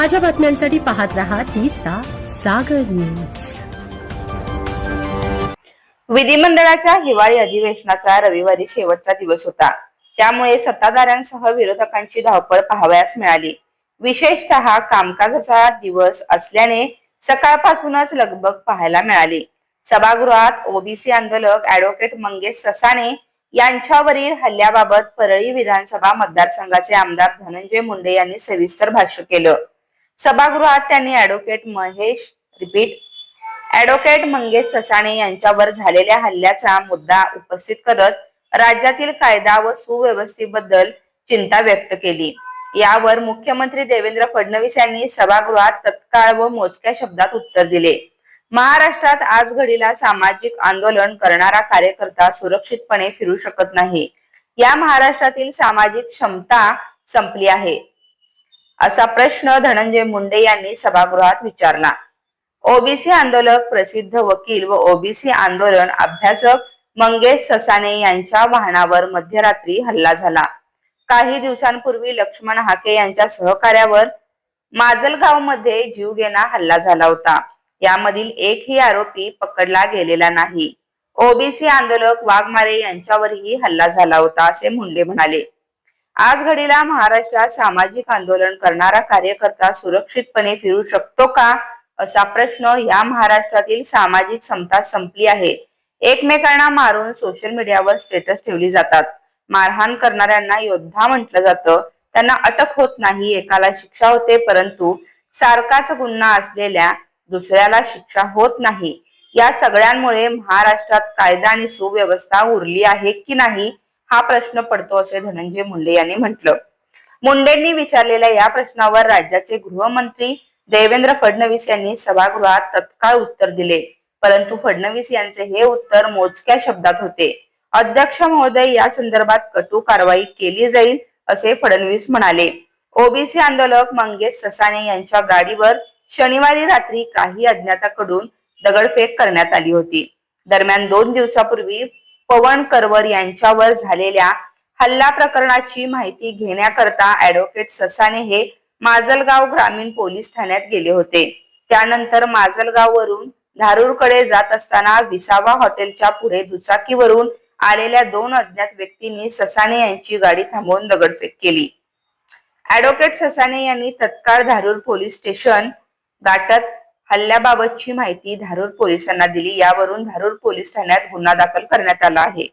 ताज्या बातम्यांसाठी पाहत राहा तिचा सागर न्यूज. विधिमंडळाच्या हिवाळी अधिवेशनाचा रविवारी शेवटचा दिवस होता. त्यामुळे सत्ताधाऱ्यांसह विरोधकांची धावपळ पाहावयास मिळाली. विशेषतः कामकाजाचा दिवस असल्याने सकाळपासूनच लगबग पाहायला मिळाली. सभागृहात ओबीसी आंदोलक ऍडव्होकेट मंगेश ससाणे यांच्यावरील हल्ल्याबाबत परळी विधानसभा मतदारसंघाचे आमदार धनंजय मुंडे यांनी सविस्तर भाष्य केलं. सभागृहात त्यांनी advocate Mahesh repeat advocate Mangesh Sasane यांच्यावर झालेल्या हल्ल्याचा मुद्दा उपस्थित करत राज्यातील कायदा व सुव्यवस्थेबद्दल चिंता व्यक्त केली. यावर मुख्यमंत्री देवेंद्र फडणवीस यांनी सभागृहात तत्काळ व मोजक्या शब्दात उत्तर दिले. महाराष्ट्रात आज घडीला सामाजिक आंदोलन करणारा कार्यकर्ता सुरक्षितपणे फिरू शकत नाही. या महाराष्ट्रातील सामाजिक क्षमता संपली आहे. असा प्रश्न धनंजय मुंडे यांनी सभागृहात विचारला. ओबीसी आंदोलक प्रसिद्ध वकील व ओबीसी आंदोलन अभ्यासक मंगेश ससाने यांच्या वाहनावर मध्यरात्री हल्ला झाला. काही दिवसांपूर्वी लक्ष्मण हाके यांच्या सहकार्यावर माजलगावमध्ये जीवघेणा हल्ला झाला होता. यामधील एकही आरोपी पकडला गेलेला नाही. ओबीसी आंदोलक वाघमारे यांच्यावरही हल्ला झाला होता असे मुंडे म्हणाले. आज घडीला महाराष्ट्रात सामाजिक आंदोलन करणारा कार्यकर्ता सुरक्षितपणे फिरू शकतो का? असा प्रश्न या महाराष्ट्रातील सामाजिक समता संपली आहे. एकमेकांना मारून सोशल मीडियावर स्टेटस ठेवली जातात. मारहाण करणाऱ्यांना योद्धा म्हटलं जातं. त्यांना अटक होत नाही एकाला शिक्षा होते परंतु सारखाच गुन्हा असलेल्या दुसऱ्याला शिक्षा होत नाही. या सगळ्यांमुळे महाराष्ट्रात कायदा आणि सुव्यवस्था उरली आहे की नाही? हा प्रश्न पडतो असे धनंजय मुंडे यांनी म्हटलं. मुंडेंनी विचारलेल्या या प्रश्नावर राज्याचे गृहमंत्री देवेंद्र फडणवीस यांनी सभागृहात तत्काळ उत्तर दिले. परंतु फडणवीस यांचे हे उत्तर मोजक्या शब्दात होते. अध्यक्ष महोदय या संदर्भात कटू कारवाई केली जाईल असे फडणवीस म्हणाले. ओबीसी आंदोलक मंगेश ससाने यांच्या गाडीवर शनिवारी रात्री काही अज्ञाताकडून दगडफेक करण्यात आली होती. दरम्यान दोन दिवसापूर्वी पवन करवर यांच्यावर झालेल्या हल्ला प्रकरणाची माहिती घेण्याकरता ऍडव्होकेट ससाने हे माजलगाव ग्रामीण पोलीस ठाण्यात गेले होते. त्यानंतर माजलगाव वरून धारूरकडे जात असताना विसावा हॉटेलच्या पुढे दुचाकीवरून आलेल्या दोन अज्ञात व्यक्तींनी ससाने यांची गाडी थांबवून दगडफेक केली. ऍडव्होकेट ससाने यांनी तत्काळ धारूर पोलीस स्टेशन गाठत हल्ल्याबाबतची माहिती धारूर पोलिसांना दिली. यावरून धारूर पोलीस ठाण्यात गुन्हा दाखल करण्यात आला आहे.